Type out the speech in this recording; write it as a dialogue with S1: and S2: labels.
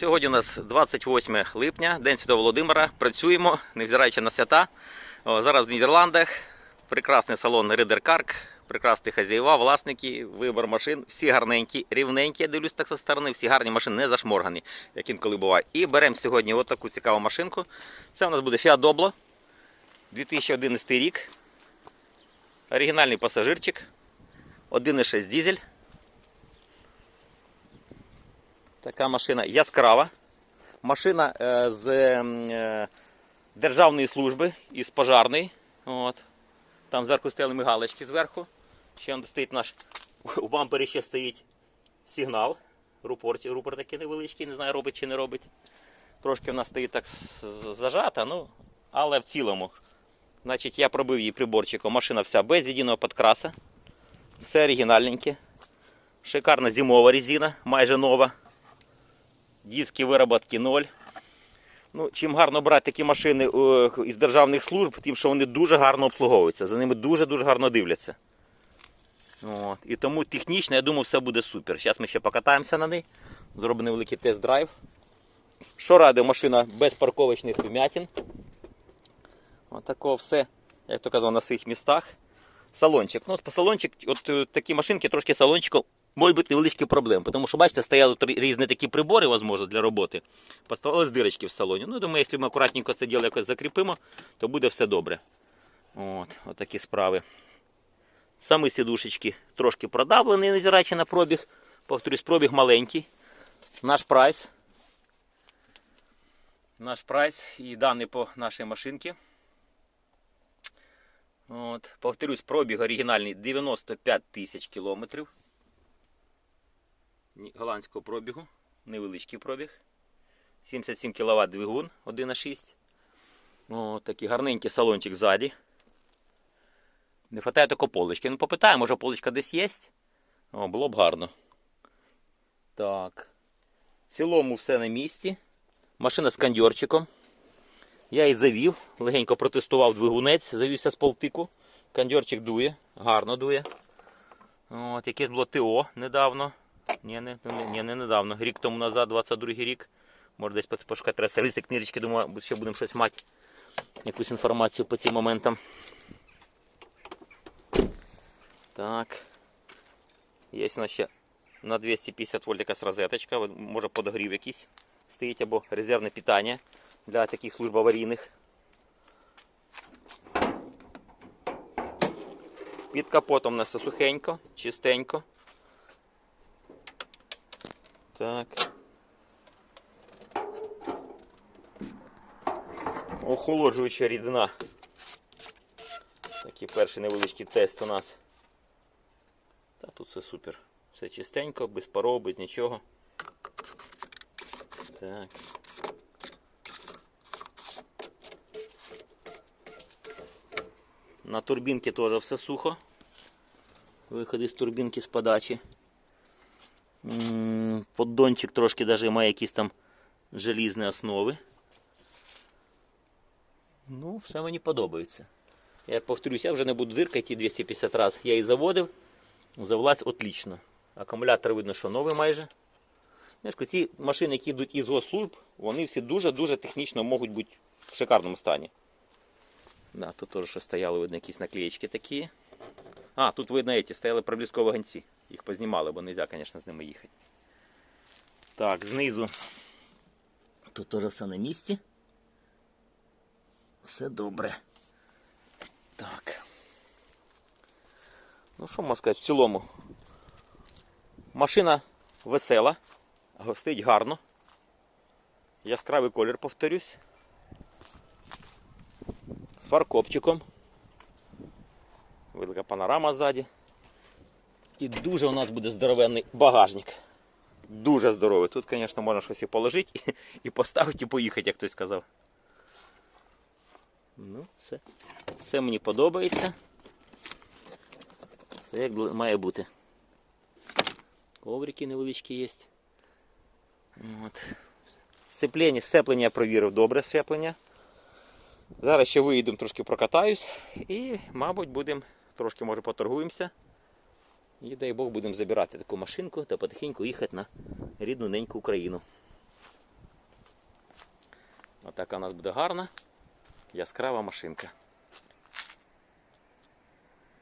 S1: Сьогодні у нас 28 липня, День Святого Володимира. Працюємо, невзираючи на свята. О, зараз в Нідерландах. Прекрасний салон Rider Kark, прекрасні хазяїва, власники, вибор машин, всі гарненькі, рівненькі, я дивлюсь так зі сторони, всі гарні машини, не зашморгані, як інколи буває. І беремо сьогодні от таку цікаву машинку. Це у нас буде Fiat Doblo, 2011 рік. Оригінальний пасажирчик, 1,6 дизель. Така машина яскрава. Машина е, з е, державної служби із пожарної. От. Там зверху стояли мигалочки зверху. Ще он стоїть наш у бампері ще стоїть сигнал. Рупор, рупор такий невеличкий, не знаю, робить чи не робить. Трошки в нас стоїть так зажата, ну, але в цілому. Значить, я пробив її приборчиком. Машина вся без єдиного підкраса. Все оригінальненьке. Шикарна зимова резина, майже нова. Диски вироботки 0. Ну, чим гарно брати такі машини е, із державних служб, тим, що вони дуже гарно обслуговуються, за ними дуже-дуже гарно дивляться. От. І тому технічно, я думаю, все буде супер. Зараз ми ще покатаємося на ній, зробимо невеликий тест-драйв. Що радив, машина без парковочних вмятин. Отако все, як то казав, на своїх містах. Салончик. Ну, салончик, от е, такі машинки трошки салончиком можуть бути невеличкі проблеми. Тому що, бачите, стояли різні такі прибори, можливо, для роботи. Поставились дирочки в салоні. Ну, думаю, якщо ми акуратненько це діло якось закріпимо, то буде все добре. От, от справи. Самі сідушечки трошки продавлені, невзираючи на пробіг. Повторюсь, пробіг маленький. Наш прайс. Наш прайс і дані по нашій машинці. От, повторюсь, пробіг оригінальний 95 тисяч кілометрів. Голландського пробігу. Невеличкий пробіг. 77 кВт двигун 1,6. О, такий гарненький салончик ззаді. Не вистачає тако полочки. Ну, попитаю, може полочка десь є. О, було б гарно. Так. В цілому все на місці. Машина з кондьорчиком. Я її завів, легенько протестував двигунець, завівся з полтику. Кондьорчик дує, гарно дує. От, якесь було ТО недавно. Ні, не, ні, не недавно. Рік тому назад, 22 рік. Може десь по- пошукати треба сервіси, книжечки, думаю, ще будемо щось мати. Якусь інформацію по цим моментам. Так. Є у нас ще на 250 вольт якась розеточка, може подогрів якийсь стоїть або резервне питання для таких служб аварійних. Під капотом у нас сухенько, чистенько. Так. Охолоджуюча рідина. Такий перший невеличкий тест у нас. Та тут все супер. Все чистенько, без паров, без нічого. Так. На турбінці теж все сухо. Виходи з турбінки з подачі. Поддончик трошки даже має якісь там желізні основи. Ну, все мені подобається. Я повторюсь, я вже не буду диркати ті 250 разів. Я її заводив. Завелась отлично. Акумулятор видно, що новий майже. Знаєш, ці машини, які йдуть із госслужб, вони всі дуже-дуже технічно можуть бути в шикарному стані. Да, тут теж стояли, видно, якісь наклеєчки такі. А, тут видно, ці стояли пробліскові вагонці. Їх познімали, бо не можна, звісно, з ними їхати. Так, знизу. Тут теж все на місці. Все добре. Так. Ну, що можна сказати, в цілому. Машина весела, стоїть гарно. Яскравий колір, повторюсь. З фаркопчиком. Велика панорама ззаді. І дуже у нас буде здоровенний багажник. Дуже здоровий. Тут, звісно, можна щось і положити, і, поставити, і поїхати, як хтось сказав. Ну, все. Все мені подобається. Все як має бути. Коврики невеличкі є. От. Сцеплення, сцеплення я провірив добре сцеплення. Зараз ще виїдемо, трошки прокатаюсь і, мабуть, будемо трошки може поторгуємося. І дай Бог будемо забирати таку машинку та потихеньку їхати на рідну неньку Україну. Отака у нас буде гарна, яскрава машинка.